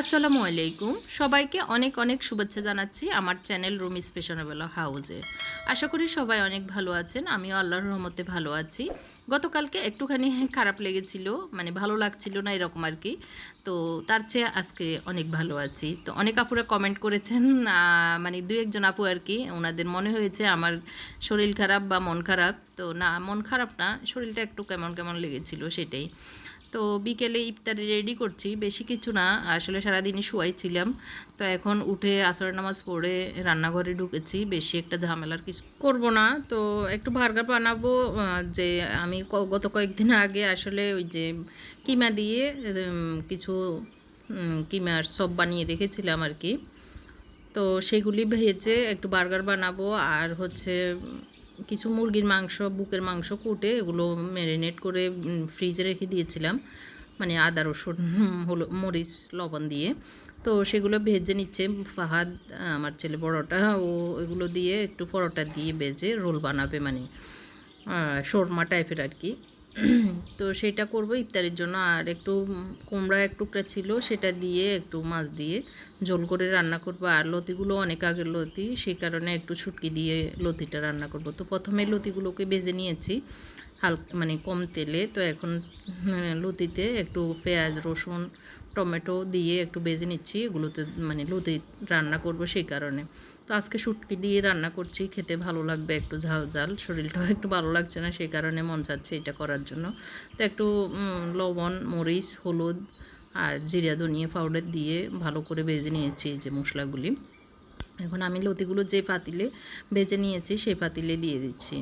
আসসালামু আলাইকুম। সবাইকে অনেক অনেক শুভেচ্ছা জানাচ্ছি আমার চ্যানেল রুম স্পেশনেবল হাউসে। আশা করি সবাই অনেক ভালো আছেন, আমিও আল্লাহর রহমতে ভালো আছি। গতকালকে একটুখানি খারাপ লেগেছিল মানে ভালো লাগছিল না এরকম আর কি। তো তার চেয়ে আজকে অনেক ভালো আছি। তো অনেক আপুরা কমেন্ট করেছেন মানে দু একজন আপু আর কি, ওনাদের মনে হয়েছে আমার শরীর খারাপ বা মন খারাপ। তো না, মন খারাপ না, শরীরটা একটু কেমন কেমন লেগেছিল সেটাই। তো বিকেলে ইফতারি রেডি করছি। বেশি কিছু না, আসলে সারাদিনই ছিলাম তো এখন উঠে আসর নামাজ পড়ে রান্নাঘরে ঢুকেছি। বেশি একটা ঝামেলার কিছু করব না। তো একটু ভার্গার বানাবো যে আমি গত কয়েকদিন আগে আসলে ওই যে কিমা দিয়ে কিছু কিমার সব বানিয়ে রেখেছিলাম আর কি। তো সেগুলি ভেজে একটু বার্গার বানাবো। আর হচ্ছে কিছু মুরগির মাংস, বুকের মাংস কুটে এগুলো ম্যারিনেট করে ফ্রিজে রেখে দিয়েছিলাম। মানে আদা, রসুন, হলো, মরিচ, লবণ দিয়ে। তো সেগুলো ভেজে নিচ্ছে ফাহাদ, আমার ছেলে বড়টা ও এগুলো দিয়ে একটু পরোটা দিয়ে ভেজে রোল বানাবে মানে সরমা টাইপের আর কি। তো সেটা করব ইফতারির জন্য। আর একটু কুমড়া এক টুকরা ছিল, সেটা দিয়ে একটু মাছ দিয়ে ঝোল করে রান্না করব। আর লতিগুলো অনেক আগের লতি সেই কারণে একটু ছুটকি দিয়ে লতিটা রান্না করব। তো প্রথমে লতিগুলোকে বেজে নিয়েছি হালকা মানে কম তেলে। তো এখন লতিতে একটু পেঁয়াজ, রসুন, টমেটো দিয়ে একটু বেজে নিচ্ছি। এগুলোতে মানে লতি রান্না করব সেই কারণে। তো আজকে শুটকি দিয়ে রান্না করছি, খেতে ভালো লাগবে একটু ঝাল ঝাল, শরীরটাও একটু ভালো লাগছে না, সেই কারণে মন চাচ্ছে এটা করার জন্য। তো একটু লবণ, মরিচ, হলুদ আর জিরা, ধনিয়া পাউডার দিয়ে ভালো করে ভেজে নিয়েছি এই যে মশলাগুলি। এখন আমি লতিগুলো যে পাতিলে ভেজে নিয়েছি, সেই পাতিলে দিয়ে দিচ্ছি।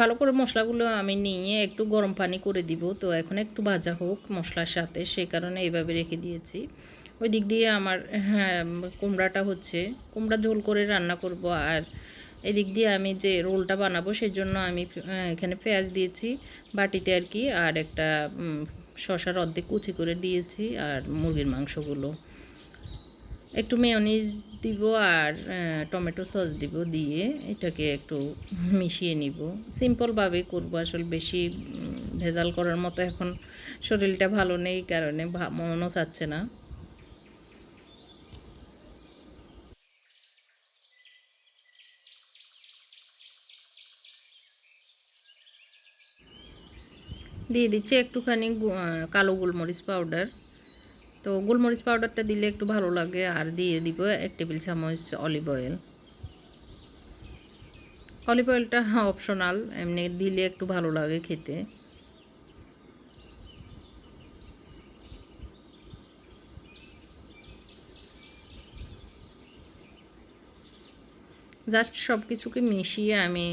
ভালো করে মশলাগুলো আমি নিয়ে একটু গরম পানি করে দিব। তো এখন একটু ভাজা হোক মশলার সাথে সেই কারণে এইভাবে রেখে দিয়েছি। ওই দিক দিয়ে আমার হ্যাঁ কুমড়াটা হচ্ছে। কুমড়া ঝোল করে রান্না করব আর এদিক দিয়ে আমি যে রোলটা বানাবো সেই জন্য আমি এখানে পেঁয়াজ দিয়েছি, বাটিতে আর কি, আর একটা শসার অর্ধেক কুচি করে দিয়েছি, আর মুরগির মাংসগুলো। একটু মেয়নিজ দিব আর টমেটো সস দিব দিয়ে এটাকে একটু মিশিয়ে নিব। সিম্পলভাবে করব, আসলে বেশি ভেজাল করার মতো এখন শরীরটা ভালো নেই কারণে মনও চাচ্ছে না। দিয়ে দিচ্ছি একটুখানি কালো গোলমরিচ পাউডার তো গোলমরিচ পাউডারটা দিলে একটু ভালো লাগে, আর দিয়ে দিব এক টেবিল চামচ অলিভ অয়েল অলিভ অয়েলটা অপশনাল এমনি দিলে একটু ভালো লাগে খেতে। জাস্ট সব কিছুকে মিশিয়ে আমি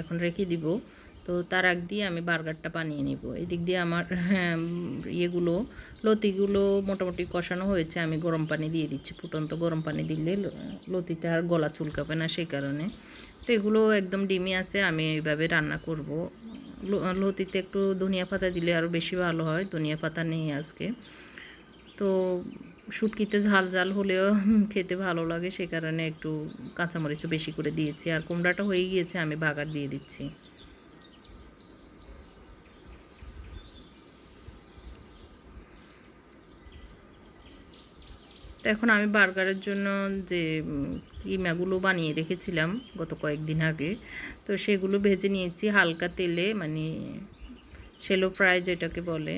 এখন রেখে দিব। তো তার আগ দিয়ে আমি বার্গারটা বানিয়ে নিব। এদিক দিয়ে আমার হ্যাঁ, ইয়েগুলো লতিগুলো মোটামুটি কষানো হয়েছে আমি গরম পানি দিয়ে দিচ্ছি। ফুটন্ত গরম পানি দিলে লতিতে আর গলা চুলকাবে না সেই কারণে। তো এগুলো একদম ডিমি আছে আমি এইভাবে রান্না করব। লতিতে একটু ধনিয়া পাতা দিলে আরও বেশি ভালো হয় ধনিয়া পাতা নেই আজকে। তো শুটকিতে ঝাল ঝাল হলেও খেতে ভালো লাগে সে কারণে একটু কাঁচামরিচও বেশি করে দিয়েছি। আর কুমড়াটা হয়ে গিয়েছে আমি বাগার দিয়ে দিচ্ছি। তো এখন আমি বার্গারের জন্য যে কিমাগুলো বানিয়ে রেখেছিলাম গত কয়েকদিন আগে, তো সেগুলো ভেজে নিয়েছি হালকা তেলে মানে সেলো ফ্রাই যেটাকে বলে।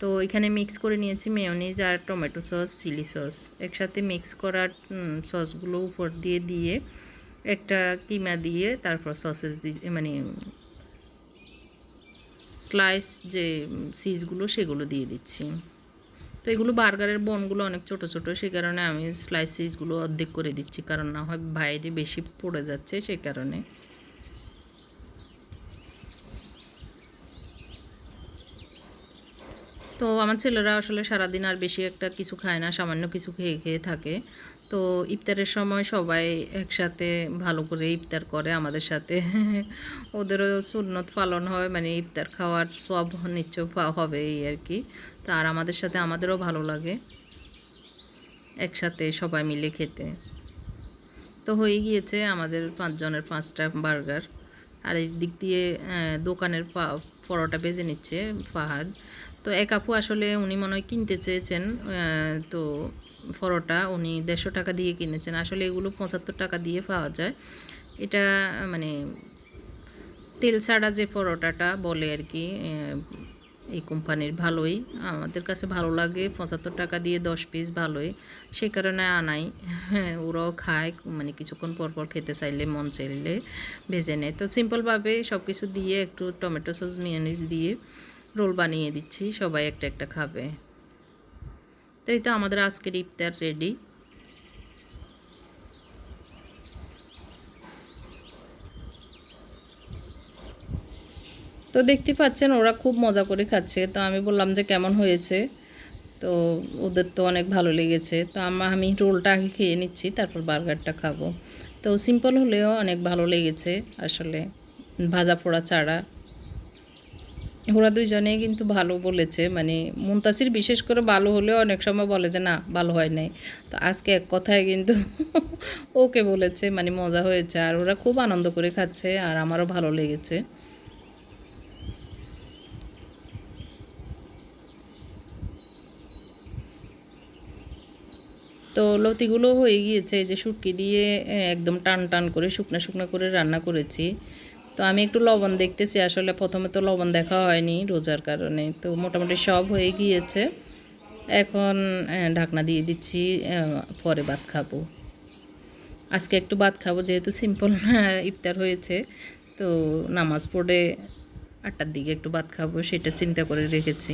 তো এখানে মিক্স করে নিয়েছি মেয়নিজ আর টমেটো সস চিলি সস একসাথে মিক্স করার সসগুলো উপর দিয়ে দিয়ে একটা কিমা দিয়ে তারপর সসেস দিয়ে মানে স্লাইস যে সিজগুলো সেগুলো দিয়ে দিচ্ছি। তো এগুলো বার্গারের বনগুলো অনেক ছোট ছোট, সেই কারণে আমি স্লাইস সিজগুলো অর্ধেক করে দিচ্ছি, কারণ না হয় বাইরে বেশি পড়ে যাচ্ছে সেই কারণে। তো আমার ছেলেরা আসলে সারাদিন আর বেশি একটা কিছু খায় না, সামান্য কিছু খেয়ে খেয়ে থাকে। তো ইফতারের সময় সবাই একসাথে ভালো করে ইফতার করে আমাদের সাথে। ওদেরও সুন্নত পালন হয় মানে ইফতার খাওয়ার সব নিশ্চয় হবে এই আর কি। তো আর আমাদের সাথে আমাদেরও ভালো লাগে। একসাথে সবাই মিলে খেতে। তো হয়ে গিয়েছে আমাদের পাঁচজনের পাঁচটা বার্গার। আর এই দিক দিয়ে দোকানের পরোটা বেজে নিচ্ছে ফাহাদ। তো এক আপু আসলে উনি মনে হয় কিনতে চেয়েছেন তো পরোটা উনি দেড়শো টাকা দিয়ে কিনেছেন। আসলে এগুলো পঁচাত্তর টাকা দিয়ে পাওয়া যায়। এটা মানে তেল ছাড়া যে পরোটাটা বলে আর কি এই কোম্পানির ভালোই। আমাদের কাছে ভালো লাগে, পঁচাত্তর টাকা দিয়ে দশ পিস ভালোই। সেই কারণে আনাই। হ্যাঁ ওরাও খায় মানে কিছুক্ষণ পর পর খেতে চাইলে, মন চাইলে ভেজে নেয়। তো সিম্পলভাবে সব কিছু দিয়ে একটু টমেটো সস মিয়ানিজ দিয়ে রোল বানিয়ে দিচ্ছি, সবাই একটা একটা খাবে। তো এই তো আমাদের আজকের ইফতার রেডি তো দেখতে পাচ্ছেন ওরা খুব মজা করে খাচ্ছে। তো আমি বললাম যে কেমন হয়েছে? তো ওদের তো অনেক ভালো লেগেছে। তো আমা আমি রোলটা আগে খেয়ে নিচ্ছি, তারপর বার্গারটা খাব। তো সিম্পল হলেও অনেক ভালো লেগেছে আসলে, ভাজা পোড়া চাড়া ওরা দুজনেই কিন্তু ভালো বলেছে মানে মুনতাসির বিশেষ করে ভালো হলেও অনেক সময় বলে যে, না, ভালো হয় নাই। তো আজকে এক কথায় কিন্তু ওকে বলেছে মানে মজা হয়েছে। আর ওরা খুব আনন্দ করে খাচ্ছে, আর আমারও ভালো লেগেছে। তো লতিগুলো হয়ে গিয়েছে, এই যে শুটকি দিয়ে একদম টান টান করে, শুকনো শুকনো করে রান্না করেছি। তো আমি একটু লবণ দেখতেছি, আসলে প্রথমে তো লবণ দেখা হয়নি রোজার কারণে, তো মোটামুটি সব হয়ে গিয়েছে। এখন ঢাকনা দিয়ে দিচ্ছি পরে ভাত খাব। আজকে একটু ভাত খাব, যেহেতু সিম্পল ইফতার হয়েছে, তো নামাজ পড়ে আটটার দিকে একটু ভাত খাব, সেটা চিন্তা করে রেখেছি।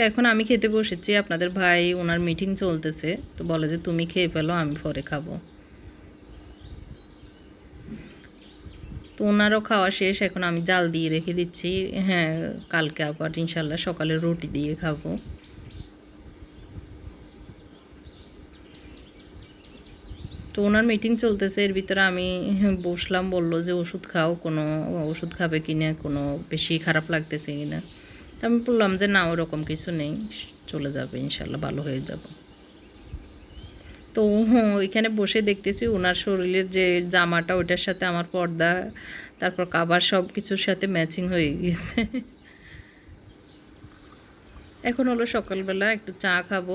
তো এখন আমি খেতে বসেছি, আপনাদের ভাই, ওনার মিটিং চলতেছে, তো বলে যে তুমি খেয়ে ফেলো, আমি পরে খাব। তো ওনারও খাওয়া শেষ, এখন আমি জাল দিয়ে রেখে দিচ্ছি হ্যাঁ কালকে আবার ইনশাল্লাহ সকালে রুটি দিয়ে খাব। তো ওনার মিটিং চলতেছে, এর ভিতরে আমি বসলাম, বলল যে ওষুধ খাও, কোনো ওষুধ খাবে কিনা, কোনো বেশি খারাপ লাগতেছে কিনা। আমি বললাম যে, না, ওরকম কিছু নেই, চলে যাবে, ইনশাল্লাহ ভালো হয়ে যাব। তো ওইখানে বসে দেখতেছি ওনার শরীরের যে জামাটা, ওইটার সাথে আমার পর্দা, তারপর কাবার সব কিছুর সাথে ম্যাচিং হয়ে গিয়েছে। এখন হলো সকালবেলা, একটু চা খাব।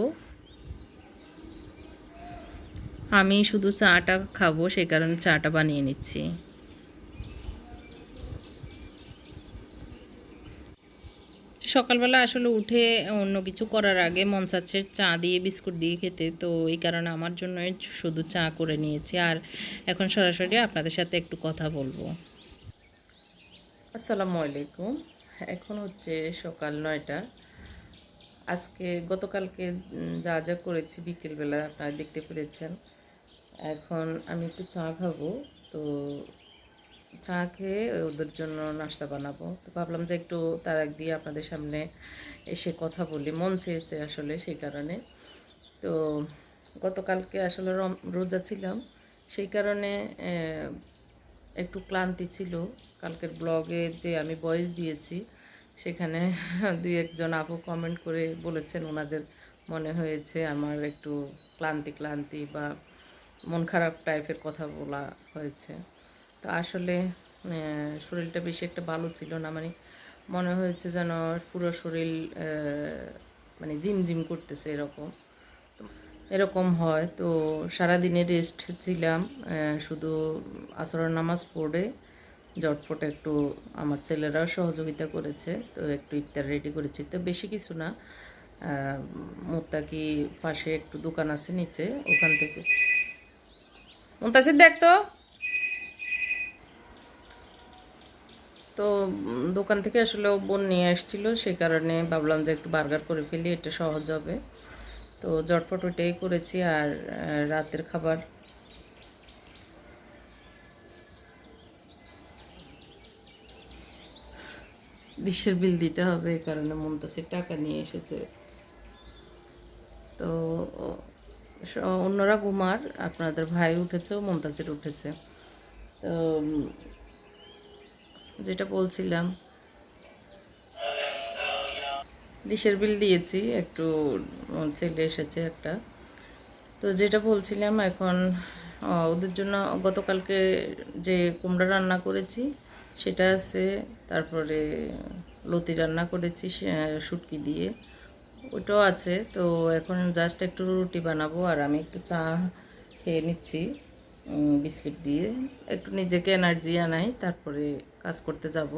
আমি শুধু চাটা খাব, সেই কারণে চাটা বানিয়ে নিচ্ছি। সকালবেলা আসলে উঠে অন্য কিছু করার আগে মন চাচ্ছে চা দিয়ে বিস্কুট দিয়ে খেতে, তো এই কারণে আমার জন্য শুধু চা করে নিয়েছি। আর এখন সরাসরি আপনাদের সাথে একটু কথা বলব। আসসালামু আলাইকুম। এখন হচ্ছে সকাল নয়টা। আজকে গতকালকে যা যা করেছি বিকেলবেলা আপনারা দেখতে পেরেছেন। এখন আমি একটু চা খাব, তো চা খেয়ে ওদের জন্য নাস্তা বানাবো। তো ভাবলাম যে একটু তার আগ দিয়ে আপনাদের সামনে এসে কথা বলি। মন চেয়েছে আসলে সেই কারণে। তো গতকালকে আসলে রোজা ছিলাম। সেই কারণে একটু ক্লান্তি ছিল। কালকের ব্লগে যে আমি ভয়েস দিয়েছি, সেখানে দুই একজন আপু কমেন্ট করে বলেছেন, ওনাদের মনে হয়েছে আমার একটু ক্লান্তি ক্লান্তি বা মন খারাপ টাইপের কথা বলা হয়েছে। তো আসলে শরীরটা বেশি একটা ভালো ছিল না। মানে মনে হয়েছে যেন পুরো শরীর মানে জিম জিম করতেছে এরকম। এরকম হয়। তো সারাদিনে রেস্ট ছিলাম শুধু আসরের নামাজ পড়ে। জটপট একটু আমার ছেলেরাও সহযোগিতা করেছে, তো একটু ইফতার রেডি করেছি। তো বেশি কিছু না। মুত্তাকি পাশে একটু দোকান আছে নিচে, ওখান থেকে। মুন্তাসির দেখ তো। তো দোকান থেকে আসলে বোন নিয়ে আসছিল সেই কারণে ভাবলাম যে একটু বার্গার করে ফেলি, এটা সহজ হবে। তো জটপট ওইটাই করেছি আর রাতের খাবার। ডিশের বিল দিতে হবে এই কারণে মুন্তাসির টাকা নিয়ে এসেছে। তো অন্যরা কুমার আপনাদের ভাই উঠেছে ও উঠেছে। তো যেটা বলছিলাম। ডিশের বিল দিয়েছি, একটু ছেলে এসেছে একটা। তো যেটা বলছিলাম এখন ওদের জন্য গতকালকে যে কুমড়া রান্না করেছি, সেটা আছে, তারপরে লতি রান্না করেছি, সে- শুটকি দিয়ে। ওটাও আছে, তো এখন জাস্ট একটু রুটি বানাবো, আর আমি একটু চা খেয়ে নিচ্ছি বিস্কিট দিয়ে। একটু নিজেকে এনার্জি আনাই, তারপরে কাজ করতে যাব।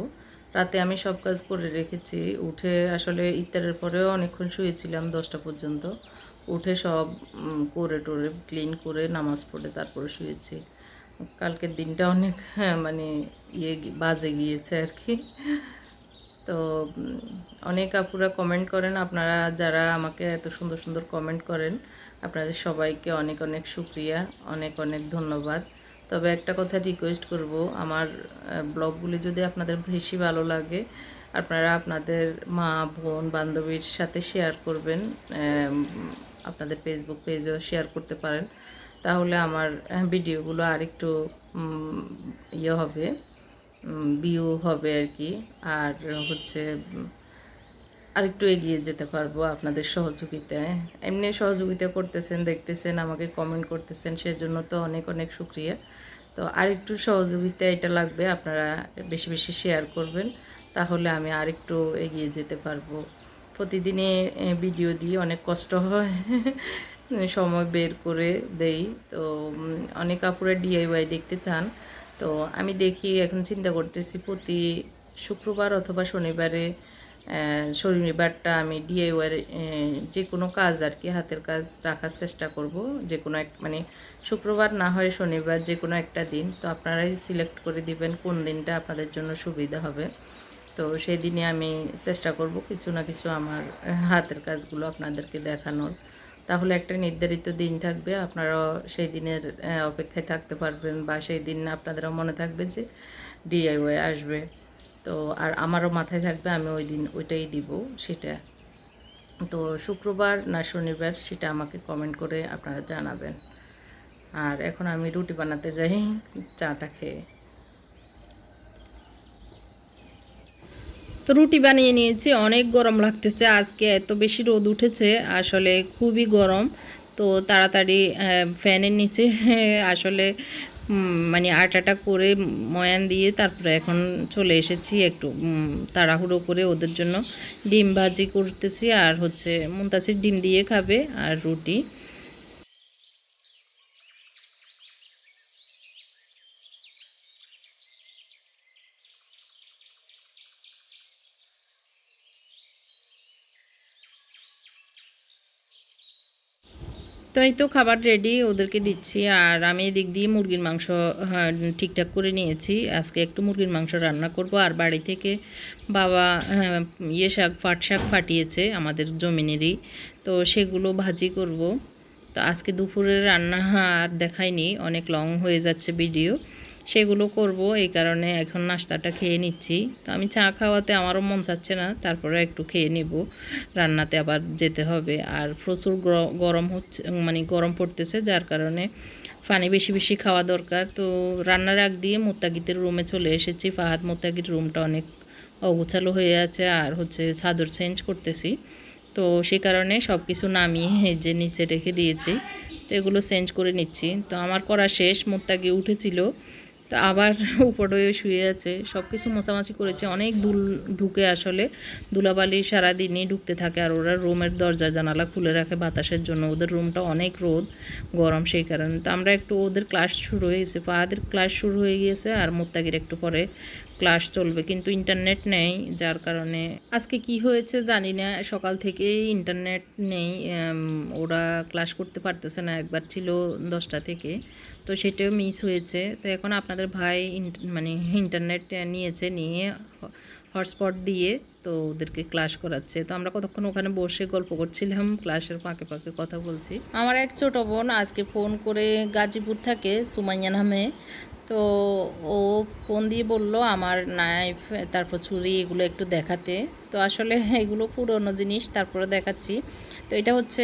রাতে আমি সব কাজ করে রেখেছি। উঠে আসলে ইফতারের পরেও অনেকক্ষণ শুয়েছিলাম দশটা পর্যন্ত। উঠে সব করে টোরে ক্লিন করে নামাজ পড়ে তারপরে শুয়েছি। কালকের দিনটা অনেক হ্যাঁ, মানে ইয়ে বাজে গিয়েছে আর কি। তো অনেক আপুরা কমেন্ট করেন। আপনারা যারা আমাকে এত সুন্দর সুন্দর কমেন্ট করেন আপনাদের সবাইকে অনেক অনেক শুক্রিয়া অনেক অনেক ধন্যবাদ। তবে একটা কথা রিকোয়েস্ট করব, আমার ব্লগগুলি যদি আপনাদের বেশি ভালো লাগে, আপনারা আপনাদের মা, বোন, বান্ধবীর সাথে শেয়ার করবেন আপনাদের ফেসবুক পেজেও শেয়ার করতে পারেন, তাহলে আমার ভিডিওগুলো আরেকটু ইয়ে হবে ভিউ হবে আর কি, আর হচ্ছে আরেকটু এগিয়ে যেতে পারব আপনাদের সহযোগিতায়। এমনি সহযোগিতা করতেছেন, দেখতেছেন, আমাকে কমেন্ট করতেছেন, সেজন্য তো অনেক অনেক শুক্রিয়া। তো আরেকটু সহযোগিতা এটা লাগবে, আপনারা বেশি বেশি শেয়ার করবেন, তাহলে আমি আরেকটু এগিয়ে যেতে পারব। প্রতিদিনে ভিডিও দিয়ে অনেক কষ্ট হয়, সময় বের করে দেই। তো অনেক আপুরা ডিআইওয়াই দেখতে চান, তো আমি দেখি, এখন চিন্তা করতেছি প্রতি শুক্রবার অথবা শনিবারে আহ, শনিবারটা আমি ডিআইওয়ার যে কোনো কাজ আর কি হাতের কাজ রাখার চেষ্টা করব। যে কোনো এক মানে শুক্রবার না হয় শনিবার যে কোনো একটা দিন। তো আপনারাই সিলেক্ট করে দিবেন কোন দিনটা আপনাদের জন্য সুবিধা হবে। তো সেই দিনে আমি চেষ্টা করব কিছু না কিছু আমার হাতের কাজগুলো আপনাদেরকে দেখানোর। তাহলে একটা নির্ধারিত দিন থাকবে আপনারাও সেই দিনের অপেক্ষায় থাকতে পারবেন বা সেই দিন আপনাদেরও মনে থাকবে যে ডিআইওয়াই আসবে। তো আর আমারও মাথায় থাকবে, আমি ওই দিন ওইটাই দিব, সেটা। তো শুক্রবার না শনিবার সেটা আমাকে কমেন্ট করে আপনারা জানাবেন। আর এখন আমি রুটি বানাতে যাই, চাটা খেয়ে। তো রুটি বানিয়ে নিয়েছি, অনেক গরম লাগতেছে, আজকে এত বেশি রোদ উঠেছে, আসলে খুবই গরম। তো তাড়াতাড়ি ফ্যানের নিচে, আসলে মানে আটাটা করে ময়ান দিয়ে তারপরে এখন চলে এসেছি একটু তাড়াহুড়ো করে ওদের জন্য ডিম ভাজি করতেছি আর হচ্ছে মুন্তাসির ডিম দিয়ে খাবে আর রুটি। তো এই তো খাবার রেডি ওদেরকে দিচ্ছি। আর আমি এদিক দিয়ে মুরগির মাংস হ্যাঁ, ঠিকঠাক করে নিয়েছি। আজকে একটু মুরগির মাংস রান্না করব। আর বাড়ি থেকে বাবা হ্যাঁ, ইয়ে শাক ফাট শাক ফাটিয়েছে আমাদের জমিনেরই। তো সেগুলো ভাজি করব। তো আজকে দুপুরের রান্না আর দেখাইনি অনেক লং হয়ে যাচ্ছে ভিডিও সেগুলো করব, এই কারণে এখন নাস্তাটা খেয়ে নিচ্ছি। তো আমি চা খাওয়াতে আমারও মন চাচ্ছে না তারপরে একটু খেয়ে নেব। রান্নাতে আবার যেতে হবে। আর প্রচুর গর- গরম হচ্ছে মানে গরম পড়তেছে, যার কারণে পানি বেশি বেশি খাওয়া দরকার। তো রান্নার আগ দিয়ে মোত্তাগিতের রুমে চলে এসেছি। ফাহাদ মোত্তাগির রুমটা অনেক অগোছালো হয়ে আছে, আর হচ্ছে চাদর চেঞ্জ করতেছি। তো সেই কারণে সব কিছু নামিয়ে যে নিচে রেখে দিয়েছি। তো এগুলো চেঞ্জ করে নিচ্ছি। তো আমার করা শেষ, মোত্তাগি উঠেছিল। তো আবার উপরে শুয়ে আছে সব কিছু মোছামাছি করেছে, অনেক দুল ঢুকে আসলে। ধুলাবালি সারাদিনই ঢুকতে থাকে আর ওরা রুমের দরজা, জানালা খুলে রাখে বাতাসের জন্য, ওদের রুমটা অনেক রোদ, গরম সেই কারণে। তো আমরা একটু ওদের ক্লাস শুরু হয়ে গেছে পাহাদের ক্লাস শুরু হয়ে গিয়েছে আর মোত্তাগির একটু পরে ক্লাস চলবে, কিন্তু ইন্টারনেট নেই যার কারণে। আজকে কি হয়েছে জানি না, সকাল থেকেই ইন্টারনেট নেই ওরা ক্লাস করতে পারতেছে না, একবার ছিল দশটা থেকে। তো সেটাও মিস হয়েছে। তো এখন আপনাদের ভাই মানে ইন্টারনেট নিয়েছে, নিয়ে হটস্পট দিয়ে তো ওদেরকে ক্লাস করাচ্ছে। তো আমরা কতক্ষণ ওখানে বসে গল্প করছিলাম ক্লাসের ফাঁকে ফাঁকে কথা বলছি। আমার এক ছোট বোন আজকে ফোন করে গাজীপুর থাকে সুমাইয়া নামে। তো ও ফোন দিয়ে বলল, আমার নাইফ তারপর ছুরি এগুলো একটু দেখাতে। তো আসলে এগুলো পুরনো জিনিস, তারপরে দেখাচ্ছি। তো এটা হচ্ছে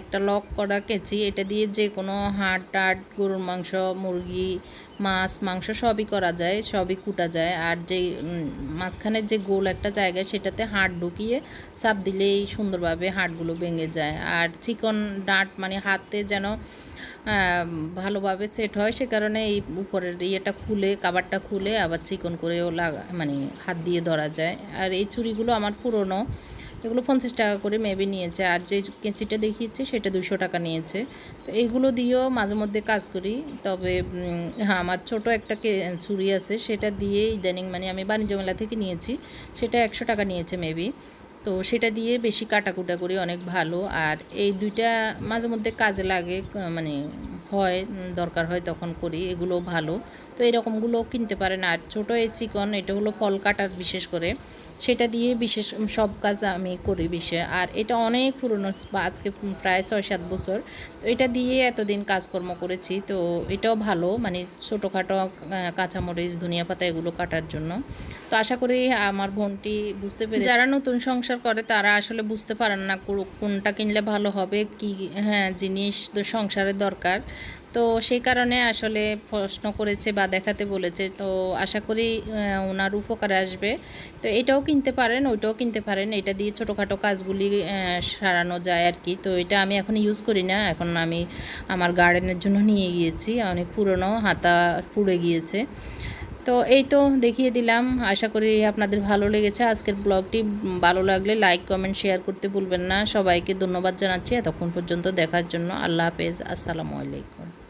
একটা লক করা কেচি। এটা দিয়ে যে কোনো হাড় টাট গরুর মাংস, মুরগি, মাছ, মাংস সবই করা যায়, সবই কুটা যায়। আর যে মাঝখানের যে গোল একটা জায়গা, সেটাতে হাড় ঢুকিয়ে চাপ দিলেই সুন্দরভাবে হাড়গুলো ভেঙে যায়। আর চিকন ডাঁট মানে হাতে যেন ভালোভাবে সেট হয়, সে কারণে এই উপরের ইয়েটা খুলে, কাবারটা খুলে আবার চিকন করেও লাগা মানে হাত দিয়ে ধরা যায়। আর এই চুড়িগুলো আমার পুরনো। এগুলো পঞ্চাশ টাকা করে মেবি নিয়েছে। আর যে কেঁচিটা দেখিয়েছে, সেটা দুশো টাকা নিয়েছে। তো এইগুলো দিয়েও মাঝে মধ্যে কাজ করি। তবে হ্যাঁ আমার ছোট একটা ছুরি আছে, সেটা দিয়ে ইদানিং মানে আমি বাণিজ্য মেলা থেকে নিয়েছি, সেটা একশো টাকা নিয়েছে মেবি তো সেটা দিয়ে বেশি কাটাকুটা করি, অনেক ভালো। আর এই দুইটা মাঝে মধ্যে কাজে লাগে মানে হয় দরকার হয় তখন করি এগুলো ভালো। তো এরকমগুলো কিনতে পারেন। আর ছোটো এই চিকন, এটা হলো ফল কাটার বিশেষ করে। সেটা দিয়ে বিশেষ সব কাজ আমি করি বিশেষ আর এটা অনেক পুরনো আজকে প্রায় ছয় সাত বছর। তো এটা দিয়ে এতদিন কাজকর্ম করেছি। তো এটাও ভালো মানে ছোটোখাটো কাঁচামরিচ, ধনিয়া পাতা এগুলো কাটার জন্য। তো আশা করি আমার বোনটি বুঝতে পেরে যারা নতুন সংসার করে, তারা আসলে বুঝতে পারেন না কোনটা কিনলে ভালো হবে, কি হ্যাঁ জিনিস তো সংসারের দরকার। তো সেই কারণে আসলে প্রশ্ন করেছে বা দেখাতে বলেছে। তো আশা করি ওনার উপকারে আসবে। তো এটাও কিনতে পারেন, ওইটাও কিনতে পারেন। এটা দিয়ে ছোটোখাটো কাজগুলি সারানো যায় আর কি তো এটা আমি এখন ইউজ করি না। এখন আমি আমার গার্ডেনের জন্য নিয়ে গিয়েছি। অনেক পুরনো, হাতা পুড়ে গিয়েছে। তো এই তো দেখিয়ে দিলাম। আশা করি আপনাদের ভালো লেগেছে। আজকের ব্লগটি ভালো লাগলে লাইক কমেন্ট শেয়ার করতে ভুলবেন না। সবাইকে ধন্যবাদ জানাচ্ছি। এতক্ষণ পর্যন্ত দেখার জন্য আল্লাহ হাফেজ। আসসালামু আলাইকুম।